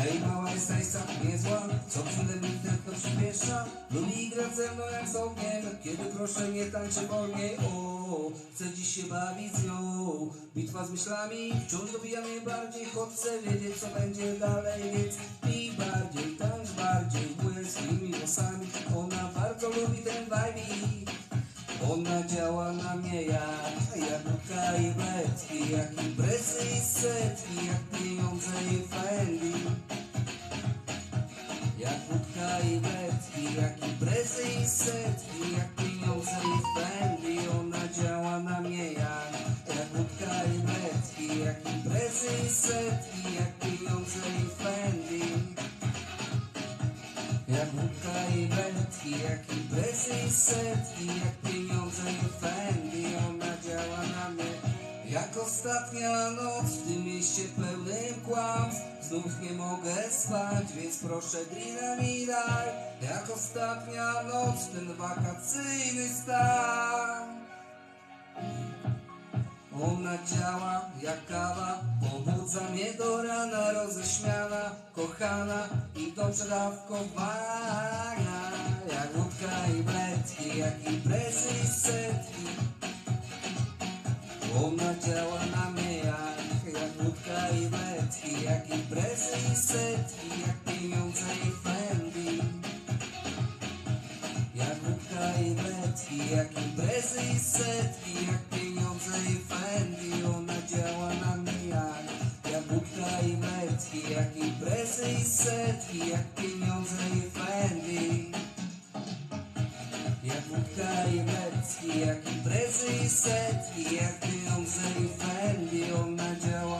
Hej, mała jest najsa, niezła, co chwilę mi tylko przyspiesza. Lubi grać ze mną jak z ogniem, kiedy proszę nie tańczy wolniej. O, chcę dziś się bawić z nią. Bitwa z myślami wciąż dobija mnie bardziej, chcę wiedzieć co będzie dalej, więc pij bardziej, tańcz bardziej, błyskimi włosami. Ona bardzo lubi ten vibe. Ona działa na mnie jak jabłka i betki, jak imprezy i setki, jak pieniądze i fendi. I betki, jak imprezy i setki, jak pieniądze i fendi. Ona działa na mnie jak, jak wódka i betki, jak imprezy i setki, jak pieniądze i fendi. Jak wódka i wędki, jak imprezy i setki, jak pieniądze ostatnia noc w tym mieście pełnym kłamstw, znów nie mogę spać, więc proszę grina mi daj. Jak ostatnia noc ten wakacyjny stan. Ona działa jak kawa, pobudza mnie do rana, roześmiana, kochana i dobrze dawkowana. Jak wódka i bledki, Ona działa na mnie jak, wódka i bledki, jak imprezy i setki, jak pieniądze i fendi. Jak wódka i bledki, jak imprezy i setki, jak pieniądze i fendi, ona działa na mnie jak, wódka i bledki, jak imprezy i setki, jak pieniądze i fendi. Jak imprezy i setki, jak pieniądze i fendi, ona działa